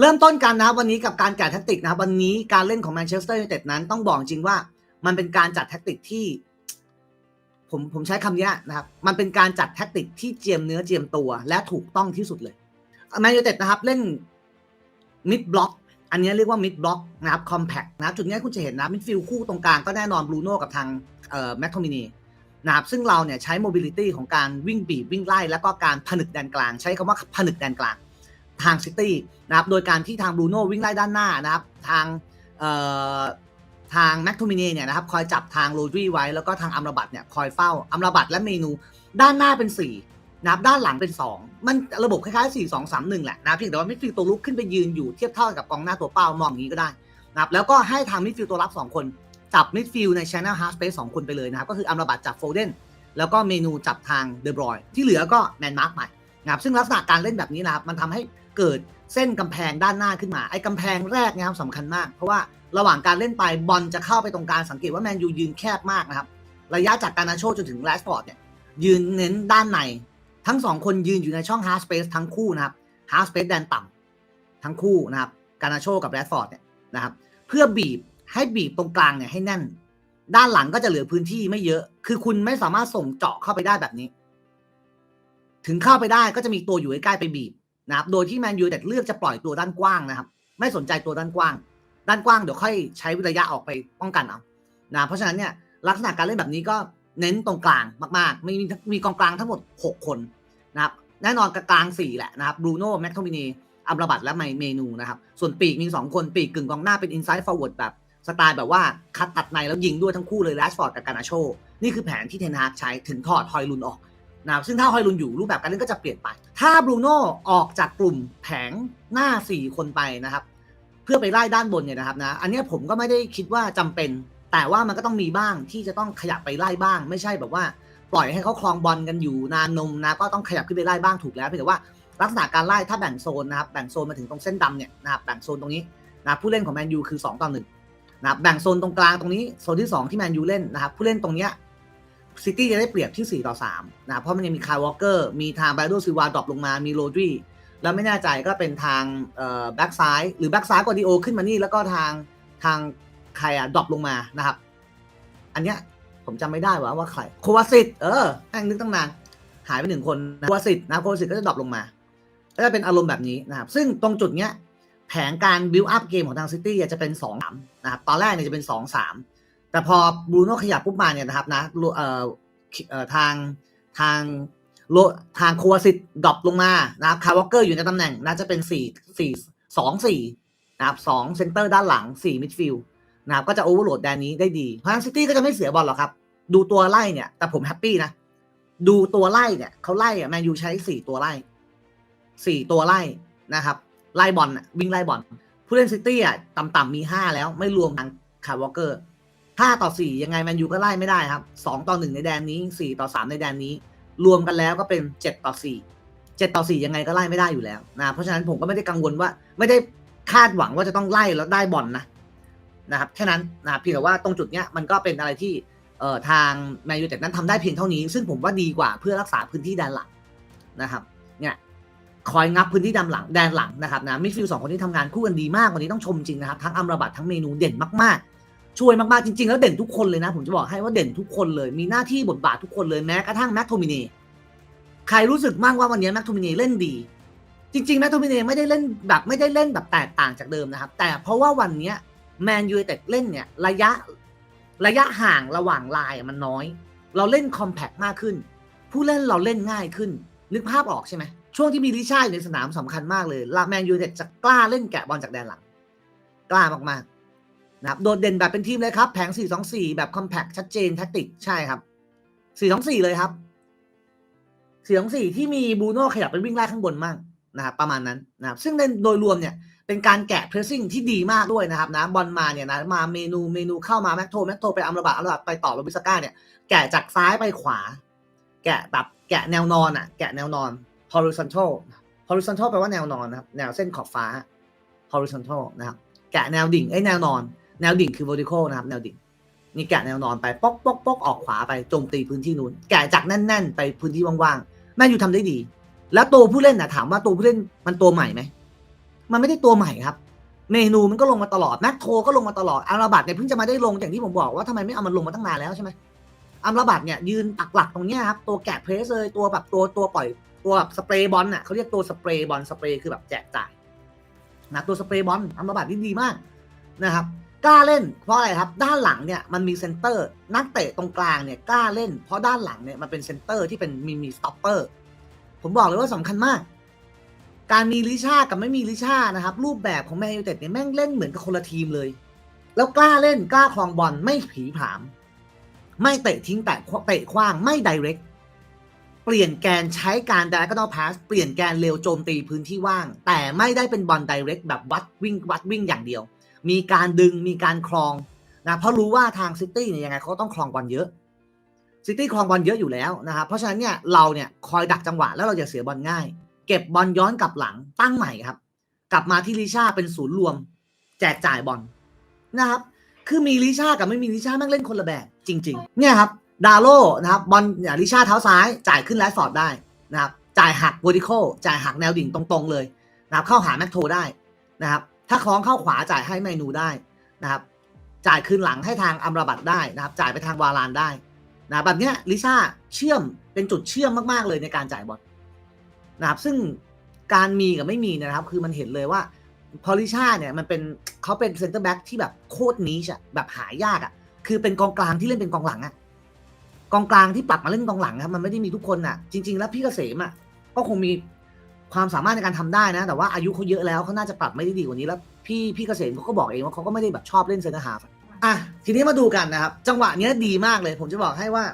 เริ่มต้นกันนะวันนี้กับการแกะแท็กติกนะวันนี้การเล่นของแมนเชสเตอร์ยูไนเต็ดนั้นต้องบอกจริงว่า มันเป็นการจัดแท็กติกที่ผมผมใช้คำนี้นะครับ มันเป็นการจัดแท็กติกที่เจียมเนื้อเจียมตัวและถูกต้องที่สุดเลยแมนยูไนเต็ดนะครับเล่นมิดบล็อกอันนี้เรียกว่ามิดบล็อกนะครับคอมแพคนะครับจุดนี้คุณจะเห็นนะมิดฟิลคู่ตรงกลางก็แน่นอนบรูโน่กับทางเอ่อแมคโทมินีนะครับซึ่งเราเนี่ยใช้โมบิลิตี้ของการวิ่งบีบวิ่งไล่ แล้วก็การผนึกแดนกลาง ใช้คำว่าผนึกแดนกลาง ทางซิตี้นะครับ โดยการที่ทางบรูโน่วิ่งไล่ด้านหน้านะครับ ทางเอ่อทางแม็กโทมินีเนี่ยนะครับคอยจับทางโรดรีไว้แล้วก็ทางอัมราบัตเนี่ยคอยเฝ้าอัมราบัตและเมนูด้านหน้าเป็น 4 นะครับด้านหลังเป็น 2 มันระบบคล้ายๆ 4 2 3 1 แหละนะเพียงแต่ว่ามิดฟิลด์ตัวลุกขึ้นไปยืนอยู่เทียบเท่ากับกองหน้าตัวเป้ามองอย่างนี้ก็ได้นะครับแล้วก็ให้ทางมิดฟิลด์ตัวรับ 2 คนจับมิดฟิลด์ใน Channel Half Space 2คนไปเลยนะครับก็คืออัมราบัตจับโฟเดนแล้วก็เมนูจับทางเดบรอยที่เหลือก็แมนมาร์กใหม่นะครับซึ่งลักษณะการเล่นแบบนี้นะครับมันทำให้ เกิดเส้นกำแพงด้านหน้าขึ้นมา ไอ้กำแพงแรกนะครับสำคัญมาก เพราะว่าระหว่างการเล่นไปบอลจะเข้าไปตรงกลางสังเกตว่าแมนยูยืนแคบมากนะครับ ระยะจากการนาโชจนถึงแรชฟอร์ดเนี่ยยืนเน้นด้านใน ทั้งสองคนยืนอยู่ในช่องฮาร์สเปซทั้งคู่นะครับฮาร์สเปซแดนต่ำทั้งคู่นะครับ การนาโชกับแรชฟอร์ดเนี่ยนะครับ เพื่อบีบให้บีบตรงกลางเนี่ยให้แน่น ด้านหลังก็จะเหลือพื้นที่ไม่เยอะ คือคุณไม่สามารถส่งเจาะเข้าไปได้แบบนี้ ถึงเข้าไปได้ก็จะมีตัวอยู่ใกล้ไปบีบ นะครับโดยที่แมนยูแต่เลือกจะปล่อยตัวด้านกว้างนะครับ ไม่สนใจตัวด้านกว้าง ด้านกว้างเดี๋ยวค่อยใช้ระยะออกไปป้องกันเอานะเพราะฉะนั้นเนี่ยลักษณะการเล่นแบบนี้ก็เน้นตรงกลางมากๆ มีมีกองกลางทั้งหมด 6 คนนะครับแน่นอนกลาง 4 แหละนะครับบรูโน่แม็กโทมินีอัมรบัตและไมเมนูนะครับ ส่วนปีกมี 2 คนปีกกึ่งกองหน้าเป็นอินไซด์ฟอร์เวิร์ดแบบสไตล์แบบว่าคัดตัดในแล้วยิงด้วยทั้งคู่เลยแรชฟอร์ดกับการาโช นี่คือแผนที่เทนฮากใช้ถึงถอดฮอยลุนออก นะครับซึ่งถ้าฮอยลุนอยู่รูปแบบการเล่นก็จะเปลี่ยนไป ถ้าบรูโน่ออกจากกลุ่มแผงหน้า 4 คนไปนะครับ เพื่อไปไล่ด้านบนเนี่ยนะครับนะ อันนี้ผมก็ไม่ได้คิดว่าจำเป็น แต่ว่ามันก็ต้องมีบ้างที่จะต้องขยับไปไล่บ้าง ไม่ใช่แบบว่า ปล่อยให้เขาคลองบอลกันอยู่นานนมนะก็ต้องขยับขึ้นไปไล่บ้างถูกแล้วเพียงแต่ว่าลักษณะการไล่ถ้าแบ่งโซนนะครับแบ่งโซนมาถึงตรงเส้นดำเนี่ยนะครับแบ่งโซนตรงนี้นะผู้เล่นของแมนยูคือ2ต่อ1นะครับแบ่งโซนตรงกลางตรงนี้โซนที่ 2 ที่แมนยูเล่นนะครับผู้เล่นตรงเนี้ย ซิตี้จะได้เปรียบที่ 4 ต่อ 3 นะ เพราะมันยังมีคายวอลเกอร์ มีทางไบโดซิวาดรอปลงมา มีโรดรีแล้วไม่แน่ใจก็เป็นทางแบ็กซ้าย หรือแบ็กซ้ายกอดิโอขึ้นมานี่ แล้วก็ทางทางใครอะดรอปลงมานะครับ อันเนี้ยผมจำไม่ได้ว่าว่าใครโควาสิตเออแม่งนึกตั้งนาน หายไปหนึ่งคนโควาสิตนะโควาสิตก็จะดรอปลงมา ก็จะเป็นอารมณ์แบบนี้นะครับ ซึ่งตรงจุดเนี้ยแผนการบิวอัพเกมของทางซิตี้จะเป็น2อสามนะครับ ตอนแรกเนี่ยจะเป็น2 3 แต่พอบรูโน่ขยับปุ๊บมาเนี่ยนะครับนะเอ่อเอ่อทางทางโลทางโควาสิตดรอปลงมานะครับคาร์วอเกอร์อยู่ในตำแหน่งน่าจะเป็น4 4 2 4นะครับ2เซนเตอร์ด้านหลัง4มิดฟิลด์นะครับก็จะโอเวอร์โหลดแดนนี้ได้ดีเพราะฉะนั้นซิตี้ก็จะไม่เสียบอลหรอกครับ ดูตัวไล่เนี่ย แต่ผมแฮปปี้นะ ดูตัวไล่เนี่ยเขาไล่อะแมนยูใช้4ตัวไล่4ตัวไล่นะครับ ไล่บอลวิ่งไล่บอลผู้เล่นซิตี้อะต่ำๆมี5แล้วไม่รวมทางคาร์วอเกอร์ 5ต่อ4ยังไงแมนยูก็ไล่ไม่ได้ครับ2ต่อ1ในแดนนี้4ต่อ3ในแดนนี้ รวมกันแล้วก็เป็น7ต่อ4 7ต่อ4ยังไงก็ไล่ไม่ได้อยู่แล้วนะเพราะฉะนั้นผมก็ไม่ได้กังวลว่าไม่ได้คาดหวังว่าจะต้องไล่แล้วได้บอลนะนะครับแค่นั้นนะเพียงแต่ว่าตรงจุดเนี้ยมันก็เป็นอะไรที่เอ่อทางแมนยูแต่นั้นทำได้เพียงเท่านี้ ซึ่งผมว่าดีกว่าเพื่อรักษาพื้นที่แดนหลังนะครับเนี่ยคอยงับพื้นที่แดนหลังแดนหลังนะครับนะมิดฟิลสองคนที่ทำงานคู่กันดีมากวันนี้ต้องชมจริงนะครับทั้งอัมราบัตทั้งเมนูเด่นมากๆ ช่วยมากๆจริง ๆ แล้วเด่นทุกคนเลยนะ ผมจะบอกให้ว่าเด่นทุกคนเลย มีหน้าที่บทบาททุกคนเลยแม้กระทั่งแม็กโทมินีใครรู้สึกมากว่าวันนี้แม็กโทมินีเล่นดี จริงๆแม็กโทมินีไม่ได้เล่นแบบไม่ได้เล่นแบบแตกต่างจากเดิมนะครับ แต่เพราะว่าวันนี้แมนยูไนเต็ดเล่นเนี่ยระยะระยะห่างระหว่างลายมันน้อย เราเล่นคอมแพคมากขึ้น ผู้เล่นเราเล่นง่ายขึ้น นึกภาพออกใช่ไหมช่วงที่มีลิชาอยู่ในสนามสำคัญมากเลยลาแมนยูเต็ดจะกล้าเล่นแกะบอลจากแดนหลัง กล้ามากๆ นะครับโดดเด่นแบบเป็นทีมเลยครับ แผง 4-2-4 แบบคอมแพคชัดเจนแท็กติกใช่ครับ 4-2-4 เลยครับ 4-2-4 ที่มีบูโน่ขยับไปวิ่งไล่ข้างบนมากนะครับประมาณนั้นนะครับซึ่งในโดยรวมเนี่ยเป็นการแกะเพรสซิ่งที่ดีมากด้วยนะครับนะบอลมาเนี่ยนะมาเมนูเมนูเข้ามาแม็กโทแม็กโทไปอัมราบะอัมราบะไปต่อโรบิสก้าเนี่ยแกะจากซ้ายไปขวา แกะแบบแกะแนวนอนอะแกะแนวนอน horizontal horizontal แปลว่าแนวนอนนะครับแนวเส้นขอบฟ้า horizontal นะครับแกะแนวดิ่งไอ้แนวนอน แนวดิ่งคือ vertical นะครับ แนวดิ่ง นี่แกะแนวนอนไปป๊อกป๊อกป๊อกออกขวาไปโจมตีพื้นที่นู้นแกะจากแน่น ๆ ไปพื้นที่ว่างๆแม่นยูทำได้ดี แล้วตัวผู้เล่นนะถามว่าตัวผู้เล่นมันตัวใหม่ไหมมันไม่ได้ตัวใหม่ครับ เมนูมันก็ลงมาตลอดแมคโทก็ลงมาตลอดอัมราบัตเนี่ยเพิ่งจะมาได้ลงอย่างที่ผมบอกว่าทำไมไม่เอามันลงมาตั้งนานแล้วใช่ไหมอัมราบัตเนี่ยยืนปักหลักตรงเนี้ยครับตัวแกะเพรสเลยตัวแบบตัวตัวปล่อยตัวแบบสเปรย์บอลน่ะเขาเรียกตัวสเปรย์บอลสเปรย์คือแบบแจกจ่ายนะตัวสเปรย์บอลอัมราบัตนี่ดีมากนะครับ กล้าเล่นเพราะอะไรครับ ด้านหลังเนี่ยมันมีเซนเตอร์ นักเตะตรงกลางเนี่ยกล้าเล่น เพราะด้านหลังเนี่ยมันเป็นเซนเตอร์ที่เป็นมีมีสต็อปเปอร์ผมบอกเลยว่าสำคัญมาก การมีลิชากับไม่มีลิชานะครับ รูปแบบของแมนยูเต็ดเนี่ยแม่งเล่นเหมือนกับคนละทีมเลย แล้วกล้าเล่นกล้าคลองบอลไม่ผีผาม ไม่เตะทิ้งแต่เตะขว้างไม่ไดเรกเปลี่ยนแกนใช้การดิ a g o n a l pass เปลี่ยนแกนเร็วโจมตีพื้นที่ว่าง แต่ไม่ได้เป็นบอลไดเรกแบบวัดวิ่งวัดวิ่งอย่างเดียว มีการดึงมีการคลองนะเพราะรู้ว่าทางซิตี้เนี่ยยังไงเขาต้องคลองบอลเยอะซิตี้คลองบอลเยอะอยู่แล้วนะครับเพราะฉะนั้นเนี่ยเราเนี่ยคอยดักจังหวะแล้วเราจะเสียบอลง่าย เก็บบอลย้อนกลับหลังตั้งใหม่ครับ กลับมาที่ลิชาเป็นศูนย์รวม แจกจ่ายบอลนะครับ คือมีลิชากับไม่มีลิชาแม่งเล่นคนละแบบจริง ๆ เนี่ยครับดาโลนะครับบอลเนี่ยลิชาเท้าซ้าย จ่ายขึ้นแลสฟอร์ดได้นะครับจ่ายหัก vertical จ่ายหักแนวดิ่งตรงๆเลยนะครับเข้าหาแม็กโทได้นะครับ ถ้าคล้องเข้าขวาจ่ายให้เมนูได้นะครับ จ่ายคืนหลังให้ทางอัมราบัตได้นะครับ จ่ายไปทางวาลานได้นะแบบเนี้ยลิซ่าเชื่อมเป็นจุดเชื่อมมากๆเลยในการจ่ายบอลนะครับ ซึ่งการมีกับไม่มีนะครับ คือมันเห็นเลยว่าพอลิซ่าเนี่ยมันเป็นเขาเป็นเซนเตอร์แบ็กที่แบบโคตรนิชอะแบบหายากอะคือเป็นกองกลางที่เล่นเป็นกองหลังอะกองกลางที่ปรับมาเล่นกองหลังครับมันไม่ได้มีทุกคนอะจริง ๆ แล้วพี่เกษมอะก็คงมี ความสามารถในการทำได้นะ แต่ว่าอายุเขาเยอะแล้วเขาน่าจะปรับไม่ได้ดีกว่านี้แล้ว พี่พี่เกษมเขาก็บอกเองว่าเขาก็ไม่ได้แบบชอบเล่นเซนเตอร์ฮาฟอะทีนี้มาดูกันนะครับ จังหวะเนี้ยดีมากเลย ผมจะบอกให้ว่า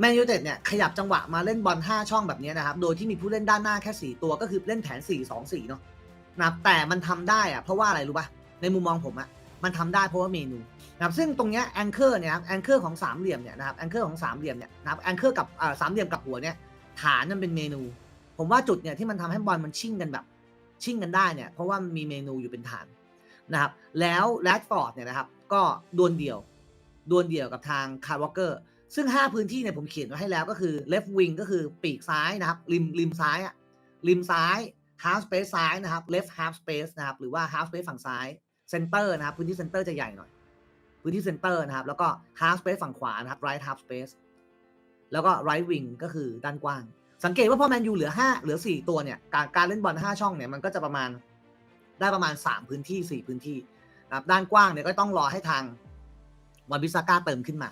แมนยูเต็ดเนี่ยขยับจังหวะมาเล่นบอล5ช่องแบบนี้นะครับโดยที่มีผู้เล่นด้านหน้าแค่ 4 ตัวก็คือเล่นแผน 4 2 4เนาะนะครับแต่มันทำได้อะเพราะว่าอะไรรู้ป่ะในมุมมองผมอะมันทำได้เพราะว่าเมนูนะครับซึ่งตรงเนี้ยแองเกอร์เนี่ยครับแองเกอร์ของสามเหลี่ยมเนี่ยนะครับแองเกอร์ของสามเหลี่ยมเนี่ยนะครับแองเกอร์กับอ่าสามเหลี่ยมกับหัวเนี่ยฐานมันเป็นเมนู ผมว่าจุดเนี่ยที่มันทำให้บอลมันชิ่งกันแบบ ชิ่งกันได้เนี่ย เพราะว่ามีเมนูอยู่เป็นฐานนะครับ แล้วแรดฟอร์ดเนี่ยนะครับ ก็ดวลเดี่ยวดวลเดี่ยวกับทางคาร์วอเกอร์ซึ่ง 5 พื้นที่เนี่ยผมเขียนไว้ให้แล้วก็คือ left wing ก็คือปีกซ้ายนะครับ ริมริมซ้ายอะริมซ้าย half space ซ้ายนะครับ left half space นะครับ หรือว่า half space ฝั่งซ้าย center นะครับพื้นที่ center จะใหญ่หน่อย พื้นที่ center นะครับ แล้วก็ half space ฝั่งขวานะครับ right half space แล้วก็ right wing ก็คือด้านกว้าง สังเกตว่าพอแมนยูเหลือ5เหลือ4ตัวเนี่ยการการเล่นบอล5ช่องเนี่ยมันก็จะประมาณได้ประมาณ3พื้นที่4พื้นที่นะครับด้านกว้างเนี่ยก็ต้องรอให้ทางวันบิซาก้าเติมขึ้นมา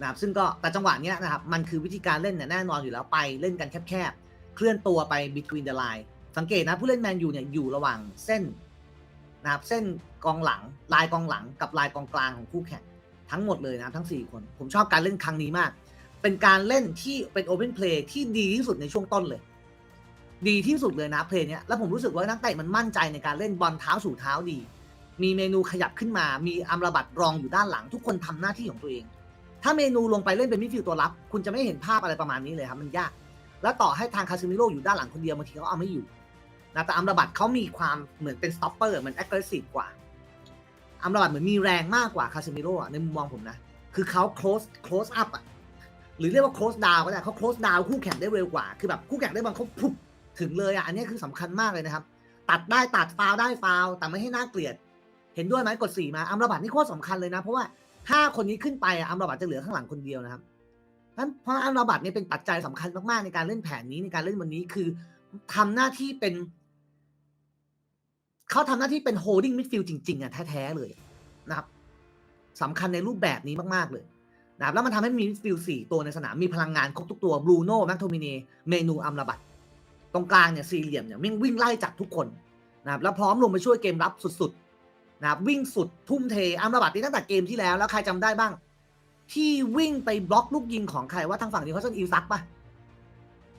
นะครับซึ่งก็แต่จังหวะเนี้ยนะครับมันคือวิธีการเล่นเนี่ยแน่นอนอยู่แล้วไปเล่นกันแคบๆ เคลื่อนตัวไป between the line สังเกตนะผู้เล่นแมนยูเนี่ยอยู่ระหว่างเส้นนะครับเส้นกองหลังลายกองหลังกับลายกองกลางของคู่แข่งทั้งหมดเลยนะครับทั้ง 4 คน ผมชอบการเล่นครั้งนี้มาก เป็นการเล่นที่เป็นโอเพนเพลย์ที่ดีที่สุดในช่วงต้นเลย ดีที่สุดเลยนะเพลย์เนี้ยแล้วผมรู้สึกว่านักเตะมันมั่นใจในการเล่นบอลเท้าสู่เท้าดี มีเมนูขยับขึ้นมา มีอัมรบัตรองอยู่ด้านหลัง ทุกคนทำหน้าที่ของตัวเอง ถ้าเมนูลงไปเล่นเป็นมิดฟิลด์ตัวรับ คุณจะไม่เห็นภาพอะไรประมาณนี้เลยครับมันยาก แล้วต่อให้ทางคาซิมิโร่อยู่ด้านหลังคนเดียวบางทีเขาเอาไม่อยู่นะแต่อัมรบัตเขามีความเหมือนเป็นสต็อปเปอร์เหมือนแอคทีฟกว่าอัมรบัตเหมือนมีแรงมากกว่าคาซิมิโร่ะในมุมมองผมนะคือเขา close close up อะ หรือเรียกว่า close down ก็ได้เขา close down คู่แข่งได้เร็วกว่า คือแบบคู่แข่งได้บอลเขาพุบถึงเลยอะ อันนี้คือสำคัญมากเลยนะครับ ตัดได้ตัดฟาวได้ฟาวแต่ไม่ให้น่าเกลียด เห็นด้วยไหมกดสี่มา อัมราบัตนี่โคตรสำคัญเลยนะ เพราะว่าถ้าคนนี้ขึ้นไปอะอัมราบัตจะเหลือข้างหลังคนเดียวนะครับนั้นเพราะอัมราบัตเนี่ยเป็นปัจจัยสำคัญมากๆในการเล่นแผนนี้ในการเล่นวันนี้คือทำหน้าที่เป็นเขาทำหน้าที่เป็น holding midfield จริงๆอะแท้ๆเลยนะครับสำคัญในรูปแบบนี้มากๆเลย นะครับแล้วมันทำให้มีมิดฟิลด์สี่ตัวในสนามมีพลังงานครบทุกตัวบรูโน่แมคโทมินีเมนูอัมราบัตตรงกลางเนี่ยสี่เหลี่ยมเนี่ยวิ่งวิ่งไล่จับทุกคนนะครับแล้วพร้อมลงไปช่วยเกมรับสุดๆนะครับวิ่งสุดทุ่มเทอัมราบัตนี่ตั้งแต่เกมที่แล้วแล้วใครจำได้บ้าง ที่วิ่งไปบล็อกลูกยิงของใครว่าทางฝั่งนี้เขาเซนอิลซักปะ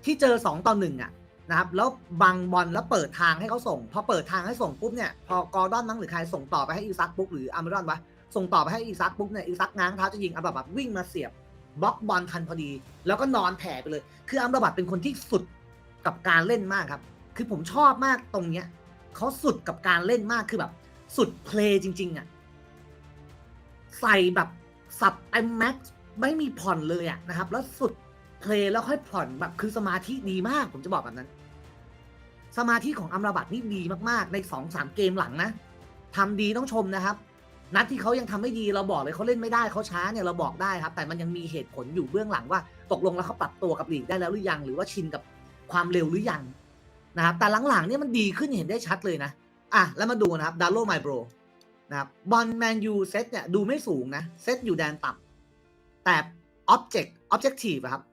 ที่เจอสองต่อหนึ่งอะนะครับแล้วบังบอลแล้วเปิดทางให้เขาส่ง พอเปิดทางให้ส่งปุ๊บเนี่ยพอกอร์ดอนมั้งหรือใครส่งต่อไปให้อิลซักปุ๊บหรืออาร์มรอนวะ ส่งต่อไปให้อีซักปุ๊บเนี่ยอีซักง้างเท้าจะยิงอัมราบัตวิ่งมาเสียบบล็อกบอลทันพอดี แล้วก็นอนแผ่ไปเลย คืออัมราบัตเป็นคนที่สุดกับการเล่นมากครับ คือผมชอบมากตรงเนี้ยเขาสุดกับการเล่นมากคือแบบ สุดเพลย์จริง ๆอะใส่แบบสับเต็มแม็กซ์ไม่มีผ่อนเลยอะนะครับ แล้วสุดเพลย์แล้วค่อยผ่อนแบบคือสมาธิดีมาก ผมจะบอกแบบนั้น สมาธิของอัมราบัตนี่ดีมากๆ ในสองสามเกมหลังนะทำดีต้องชมนะครับ นัดที่เขายังทำไม่ดีเราบอกเลยเขาเล่นไม่ได้เขาช้าเนี่ยเราบอกได้ครับ แต่มันยังมีเหตุผลอยู่เบื้องหลังว่า ตกลงแล้วเขาปรับตัวกับลีกได้แล้วหรือยัง หรือว่าชินกับความเร็วหรือยังนะครับแต่หลังๆเนี่ยมันดีขึ้นเห็นได้ชัดเลยนะอะแล้วมาดูนะครับดาร์โลไมโบรนะครับบอลแมนยูเซตเนี่ยดูไม่สูงนะเซตอยู่แดนต่ำแต่ object objective อะครับ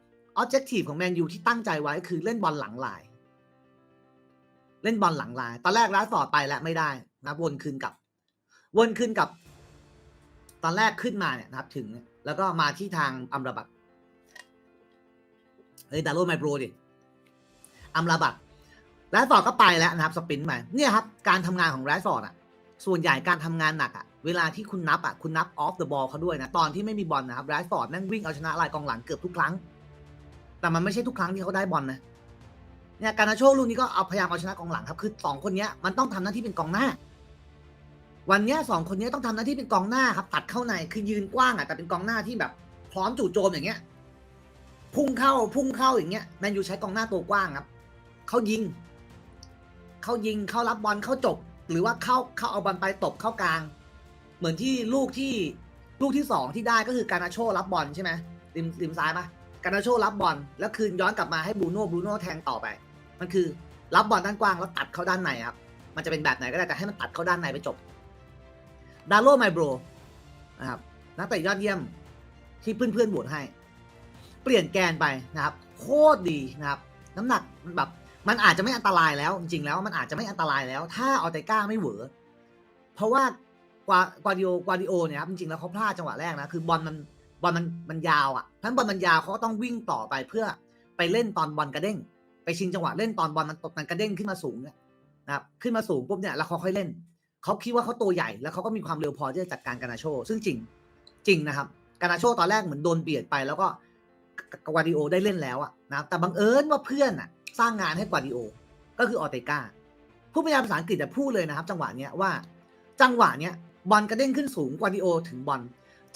objective ของแมนยูที่ตั้งใจไว้คือเล่นบอลหลังลาย เล่นบอลหลังลาย ตอนแรกร้านฟอดไปแล้วไม่ได้นะวนคืนกลับ วนคืนกลับ ตอนแรกขึ้นมาเนี่ยนะครับ ถึงแล้วก็มาที่ทางอัมราบัตเฮ้ยดาร์โลไมโบรดิอัมราบัตแรดฟอร์ดก็ไปแล้วนะครับ สปินไปเนี่ยครับ การทำงานของแรดฟอร์ดอะ ส่วนใหญ่การทำงานหนักอะ เวลาที่คุณนับอะ คุณนับออฟเดอะบอลเขาด้วยนะ ตอนที่ไม่มีบอลนะครับแรดฟอร์ดแม่งวิ่งเอาชนะลายกองหลังเกือบทุกครั้ง แต่มันไม่ใช่ทุกครั้งที่เขาได้บอลนะเนี่ยการนาโชลูกนี้ก็เอาพยายามเอาชนะกองหลังครับ คือสองคนนี้มันต้องทำหน้าที่เป็นกองหน้า วันเนี้ยสองคนเนี้ยต้องทำหน้าที่เป็นกองหน้าครับ ตัดเข้าในคือยืนกว้างอะแต่เป็นกองหน้าที่แบบ พร้อมจู่โจมอย่างเงี้ย พุ่งเข้าพุ่งเข้าอย่างเงี้ยแมนยูใช้กองหน้าตัวกว้างครับเขายิงเขายิงเขารับบอลเข้าจบ หรือว่าเข้าเข้าเอาบอลไปตบเข้ากลาง เหมือนที่ลูกที่ลูกที่สองที่ได้ก็คือการนาโชรับบอลใช่ไหมริมริมซ้ายปะการนาโชรับบอลแล้วคืนย้อนกลับมาให้บรูโน่บรูโน่แทงต่อไป มันคือรับบอลด้านกว้างแล้วตัดเข้าด้านในครับมันจะเป็นแบบไหนก็ได้แต่ให้มันตัดเข้าด้านในไปจบ ดาร์โลไมโบรนะครับนักเตะยอดเยี่ยมที่เพื่อนๆโหวตให้ เปลี่ยนแกนไปนะครับ โคตรดีนะครับ น้ำหนักมันแบบมันอาจจะไม่อันตรายแล้ว จริงๆแล้วมันอาจจะไม่อันตรายแล้ว ถ้าออเตก้าไม่เหวอเพราะว่ากวากวาดิโอกวาดิโอเนี่ยครับจริงๆแล้วเขาพลาดจังหวะแรกนะคือบอลมันบอลมันมันยาวอะทั้นบอลมันยาวเขาก็ต้องวิ่งต่อไปเพื่อไปเล่นตอนบอลกระเด้ง ไปชิงจังหวะเล่นตอนบอลมันตกมันกระเด้งขึ้นมาสูงเนี่ยนะครับขึ้นมาสูงปุ๊บเนี่ยแล้วเขาค่อยเล่น เขาคิดว่าเขาตัวใหญ่แล้วเขาก็มีความเร็วพอที่จะจัดการกานาโช ซึ่งจริงจริงนะครับกานาโชตอนแรกเหมือนโดนเบียดไปแล้วก็กวาดิโอได้เล่นแล้วอะนะครับแต่บังเอิญว่าเพื่อนอะสร้างงานให้กวาดิโอ ก็คือออเตกาผู้บรรยายภาษาอังกฤษจะพูดเลยนะครับ จังหวะเนี้ยว่า จังหวะเนี้ยบอลกระเด้งขึ้นสูงกวาดิโอถึงบอล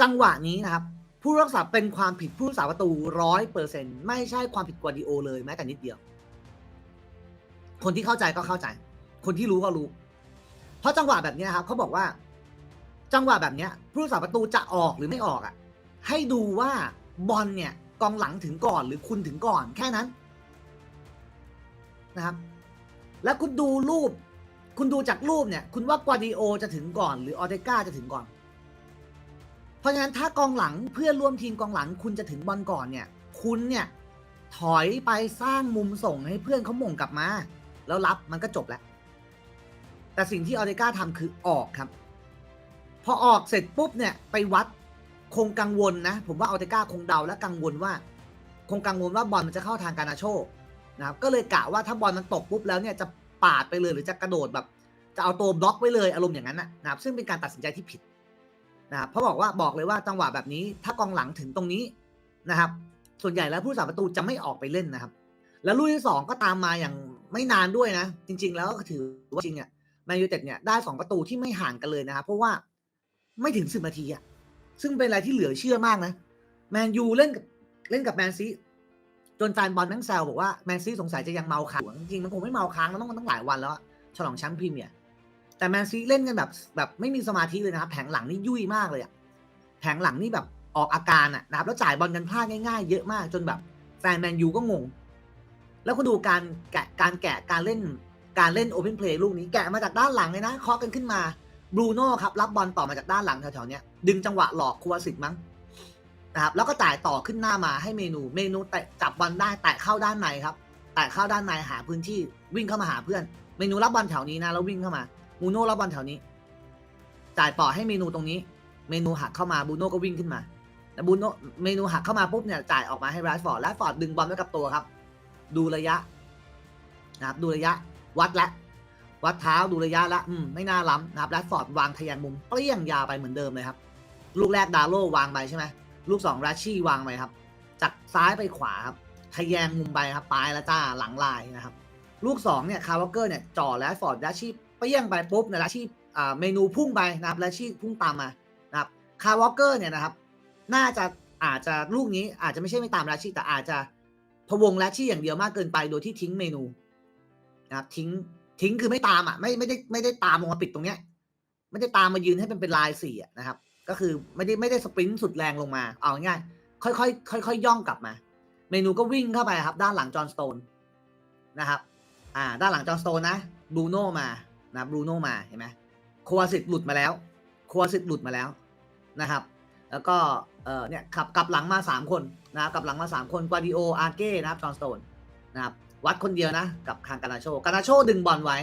จังหวะนี้นะครับ ผู้รักษาเป็นความผิดผู้รักษาประตูร้อยเปอร์เซ็นไม่ใช่ความผิดกวาดิโอเลยแม้แต่นิดเดียว คนที่เข้าใจก็เข้าใจ คนที่รู้ก็รู้ เพราะจังหวะแบบนี้ยครับเขาบอกว่า จังหวะแบบนี้ผู้รักษาประตูจะออกหรือไม่ออกอะ ให้ดูว่าบอลเนี่ย กองหลังถึงก่อนหรือคุณถึงก่อน แค่นั้นนะครับ แล้วคุณดูรูป คุณดูจากรูปเนี่ย คุณว่ากวาดิโอจะถึงก่อน หรือออเตก้าจะถึงก่อน เพราะฉะนั้นถ้ากองหลังเพื่อนร่วมทีมกองหลัง คุณจะถึงบอลก่อนเนี่ย คุณเนี่ยถอยไปสร้างมุมส่งให้เพื่อนเขาหม่งกลับมา แล้วรับมันก็จบแล้ว แต่สิ่งที่ออเตก้าทำคือออกครับ พอออกเสร็จปุ๊บเนี่ยไปวัดคงกังวลนะ ผมว่าออเตก้าคงเดาและกังวลว่า คงกังวลว่าบอลมันจะเข้าทางการนาโชนะครับก็เลยกะว่าถ้าบอลมันตกปุ๊บแล้วเนี่ยจะปาดไปเลยหรือจะกระโดดแบบ จะเอาตัวบล็อกไว้เลยอารมณ์อย่างนั้นนะนะครับซึ่งเป็นการตัดสินใจที่ผิดนะครับเพราะบอกว่าบอกเลยว่าจังหวะแบบนี้ ถ้ากองหลังถึงตรงนี้นะครับ ส่วนใหญ่แล้วผู้สาประตูจะไม่ออกไปเล่นนะครับ แล้วลูกที่สองก็ตามมาอย่างไม่นานด้วยนะ จริง ๆ แล้วก็ถือว่าจริงเนี่ย แมนยูเต็ดเนี่ยได้สองประตูที่ไม่ห่างกันเลยนะครับเพราะว่าไม่ถึงสิบนาทีอะซึ่งเป็นอะไรที่เหลือเชื่อมากนะแมนยูเล่นกับเล่นกับแมนซีจนแฟนบอลแม่งแซวบอกว่าแมนซีสงสัยจะยังเมาค้างจริงมันคงไม่เมาค้างมันต้องมันต้องหลายวันแล้วอะฉลองแชมป์พรีเมียร์แต่แมนซีเล่นกันแบบแบบไม่มีสมาธิเลยนะครับแผงหลังนี่ยุ่ยมากเลยอะแผงหลังนี่แบบออกอาการอะนะครับแล้วจ่ายบอลกันพลาดง่ายๆ เยอะมากจนแบบแฟนแมนยูก็งง แล้วคุณดูการแกะการแกะการเล่น การเล่นโอเพนเพลย์ลูกนี้แกะมาจากด้านหลังเลยนะเคาะกันขึ้นมาบรูโน่ครับรับบอลต่อมาจากด้านหลังแถวๆเนี้ยดึงจังหวะหลอกคูวาสิตมั้งนะครับแล้วก็จ่ายต่อขึ้นหน้ามาให้เมนูเมนูแตะจับบอลได้แตะเข้าด้านในครับแตะเข้าด้านในหาพื้นที่วิ่งเข้ามาหาเพื่อน เมนูรับบอลแถวนี้นะแล้ววิ่งเข้ามาบูโน่รับบอลแถวนี้ จ่ายต่อให้เมนูตรงนี้ เมนูหักเข้ามาบูโน่ก็วิ่งขึ้นมาแต่บูโน่เมนูหักเข้ามาปุ๊บเนี่ยจ่ายออกมาให้แรดฟอร์ดแรดฟอร์ดดึงบอลไว้กับตัวครับ ดูระยะนะครับดูระยะ วัดละวัดเท้าดูระยะละอืมไม่น่าล้ำนะครับแรดฟอร์ดวางทะแยงมุมเปรี้ยงยาวไปเหมือนเดิมเลยครับ ลูกแรกดาโลวางไปใช่ไหมลูกสองราชี่วางไปครับ จากซ้ายไปขวาครับทะแยงมุมไปครับปลายล้วจ้าหลังลายนะครับ ลูกสองเนี่ยคาร์วอเกอร์เนี่ยจ่อแล้วฟอร์ดราชี่เปรี้ยงไปปุ๊บเนี่ยราชี่อ่าเมนูพุ่งไปนะครับราชี่พุ่งตามมานะครับคาร์วอเกอร์เนี่ยนะครับ น่าจะอาจจะลูกนี้อาจจะไม่ใช่ไม่ตามราชี่แต่อาจจะพวงราชี่อย่างเดียวมากเกินไปโดยที่ทิ้งเมนู นะครับทิ้งทิ้งคือไม่ตามอะไม่ไม่ได้ไม่ได้ตามลงมาปิดตรงเนี้ย ไม่ได้ตามมายืนให้เป็นเป็นลายสี่อะนะครับ ก็คือไม่ได้ไม่ได้สปรินต์สุดแรงลงมา เอาง่ายๆค่อยๆค่อยๆย่องกลับมา เมนูก็วิ่งเข้าไปครับ ด้านหลังจอห์นสโตนนะครับ อ่า ด้านหลังจอห์นสโตนนะบรูโน่มานะบรูโน่มาเห็นไหมโควาสิตหลุดมาแล้วโควาสิตหลุดมาแล้วนะครับ แล้วก็เออเนี่ยขับกลับหลังมาสามคนนะครับกลับหลังมาสามคนกวาดิโออาร์เก้นะครับจอห์นสโตนนะครับ วัดคนเดียวนะ กับคางกานาโชกานาโชดึงบอลไว้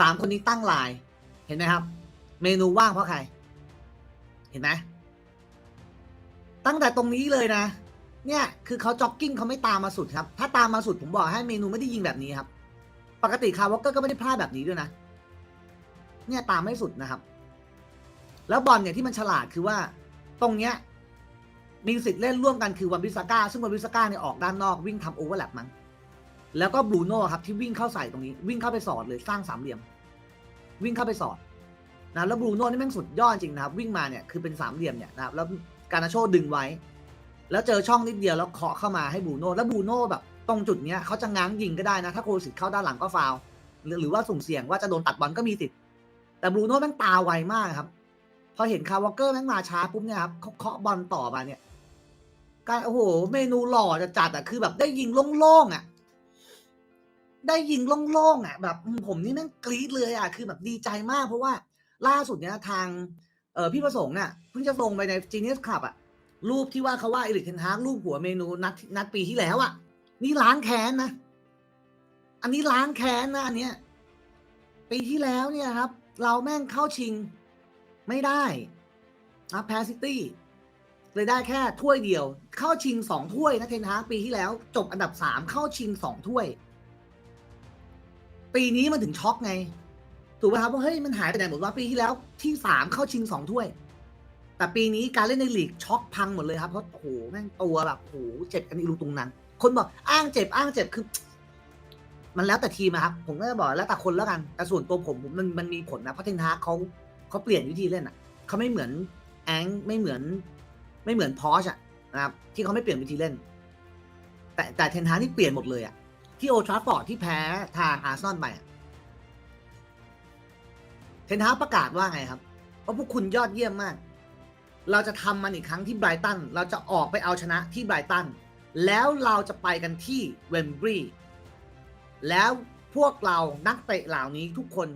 สามคนนี้ตั้งลายเห็นไหมครับ เมนูว่างเพราะใคร เห็นไหมตั้งแต่ตรงนี้เลยนะ เนี่ยคือเขาจ็อกกิ้งเขาไม่ตามมาสุดครับ ถ้าตามมาสุดผมบอกให้เมนูไม่ได้ยิงแบบนี้ครับ ปกติคาร์วอลเกอร์ก็ไม่ได้พลาดแบบนี้ด้วยนะ เนี่ยตามไม่สุดนะครับ แล้วบอลเนี่ยที่มันฉลาดคือว่า ตรงเนี้ยมีสิทธิ์เล่นร่วมกันคือวันวิสาก้าซึ่งวันวิสาก้าเนี่ยออกด้านนอกวิ่งทำโอเวอร์แลปมั้ง แล้วก็บรูโน่ครับที่วิ่งเข้าใส่ตรงนี้ วิ่งเข้าไปสอดเลยสร้างสามเหลี่ยม วิ่งเข้าไปสอดนะแล้วบรูโน่นี่แม่งสุดยอดจริงนะครับวิ่งมาเนี่ยคือเป็นสามเหลี่ยมเนี่ยนะครับแล้วการนาโชดึงไว้ แล้วเจอช่องนิดเดียวแล้วเคาะเข้ามาให้บรูโน่แล้วบรูโน่แบบ ตรงจุดเนี้ยเขาจะง้างยิงก็ได้นะ ถ้าโคสิตเข้าด้านหลังก็ฟาวหรือว่าสุ่มเสี่ยงว่าจะโดนตัดบอลก็มีสิทธิ์แต่บรูโน่แม่งตาไวมากครับพอเห็นคาร์วอลเกอร์แม่งมาช้าปุ๊บเนี่ยครับเขาเคาะบอลต่อมาเนี่ยการโอ้โหเมนูหล่อจะจัดอะคือแบบได้ยิงโล่งๆอะ ได้ยิงโล่งๆอะ แบบผมนี่แม่งกรี๊ดเลยอะ คือแบบดีใจมาก เพราะว่าล่าสุดเนี้ยทางเออพี่ประสงค์เนี่ยเพิ่งจะลงไปใน Genius Club อะ รูปที่ว่าเขาว่าเอริกเทนฮากรูปหัวเมนูนัดนัดปีที่แล้วอะ นี่ล้างแค้นนะ อันนี้ล้างแค้นนะอันเนี้ยปีที่แล้วเนี่ยครับ เราแม่งเข้าชิงไม่ได้นะแพซิตี้เลยได้แค่ถ้วยเดียว เข้าชิงสองถ้วยนะเทนฮากปีที่แล้ว จบอันดับสามเข้าชิงสองถ้วย ปีนี้มันถึงช็อกไง ถูกไหมครับว่าเฮ้ยมันหายไปไหนหมดว่าปีที่แล้วที่สามเข้าชิงสองถ้วย แต่ปีนี้การเล่นในลีกช็อกพังหมดเลยครับเพราะโอ้โหแม่งตัวแบบโอ้โหเจ็บกันอีรูตรงนั้น คนบอกอ้างเจ็บอ้างเจ็บคือ มันแล้วแต่ทีมอะครับ ผมก็จะบอกแล้วแต่คนแล้วกันแต่ส่วนตัวผมผมมันมันมีผลนะเพราะเทนฮาเขาเขาเปลี่ยนวิธีเล่นอะเขาไม่เหมือนแองไม่เหมือน ไม่เหมือนพอชอะนะครับที่เขาไม่เปลี่ยนวิธีเล่น แต่แต่เทนฮากนี่เปลี่ยนหมดเลยอะ ที่โอทราฟอร์ดที่แพ้ทางอาร์เซนอลไปอะเทนฮากประกาศว่าไงครับว่าพวกคุณยอดเยี่ยมมาก เราจะทำมันอีกครั้งที่ไบรตัน เราจะออกไปเอาชนะที่ไบรตัน แล้วเราจะไปกันที่เวมบรีย์แล้วพวกเรานักเตะเหล่านี้ทุกคน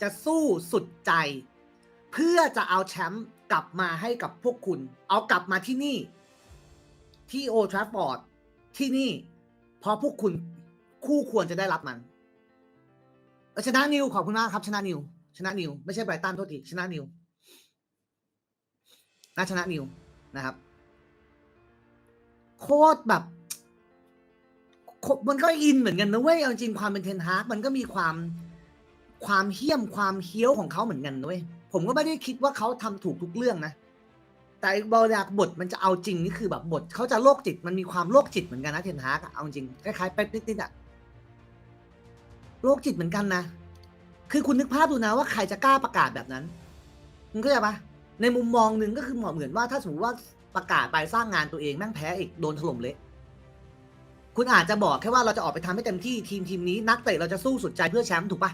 จะสู้สุดใจ เพื่อจะเอาแชมป์กลับมาให้กับพวกคุณ เอากลับมาที่นี่ ที่โอทราฟอร์ดที่นี่เพราะพวกคุณ คู่ควรจะได้รับมันชนะนิวขอบคุณมากครับ ชนะนิว ชนะนิว ไม่ใช่ไบรตันโทษทีชนะนิวน่าชนะนิวนะครับ โคตรแบบ มันก็อินเหมือนกันนะเว้ยเอาจริงความเป็นเทนฮากมันก็มีความความเหี้ยมความเฮี้ยวของเขาเหมือนกันนะเว้ยผมก็ไม่ได้คิดว่าเขาทำถูกทุกเรื่องนะแต่บอลากบทมันจะเอาจริงนี่คือแบบบทเขาจะโรคจิตมันมีความโรคจิตเหมือนกันนะเทนฮากอะเอาจริงคล้ายๆเป๊ปนิดๆอะ โรคจิตเหมือนกันนะ คือคุณนึกภาพดูนะว่าใครจะกล้าประกาศแบบนั้นคุณเข้าใจปะในมุมมองหนึ่งก็คือเหมือนว่าถ้าสมมติว่าประกาศไปสร้างงานตัวเองแม่งแพ้อีกโดนถล่มเละคุณอาจจะบอกแค่ว่าเราจะออกไปทำให้เต็มที่ทีมทีมนี้นักเตะเราจะสู้สุดใจเพื่อแชมป์ถูกปะ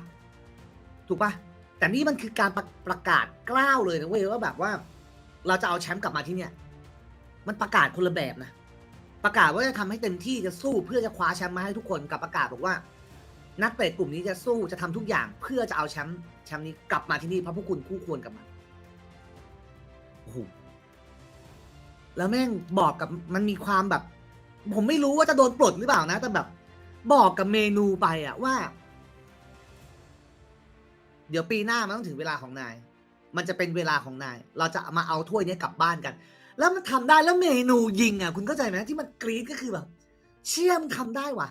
ถูกปะแต่นี่มันคือการประประกาศกล้าวเลยนะเว้ยว่าแบบว่า เราจะเอาแชมป์กลับมาที่เนี่ย มันประกาศคนละแบบนะ ประกาศว่าจะทำให้เต็มที่จะสู้เพื่อจะคว้าแชมป์มาให้ทุกคนกับประกาศบอกว่า นักเตะกลุ่มนี้จะสู้จะทำทุกอย่างเพื่อจะเอาแชมป์แชมป์นี้กลับมาที่นี่เพราะพวกคุณคู่ควรกับมันโอ้โหแล้วแม่งบอกกับมันมีความแบบ ผมไม่รู้ว่าจะโดนปลดหรือเปล่านะ แต่แบบ บอกกับเมนูไปอะว่า เดี๋ยวปีหน้ามันต้องถึงเวลาของนาย มันจะเป็นเวลาของนาย เราจะมาเอาถ้วยนี้กลับบ้านกัน แล้วมันทำได้แล้วเมนูยิงอะคุณเข้าใจไหมที่มันกรี๊ดก็คือแบบ เชี่ยมนทำได้ว่ะ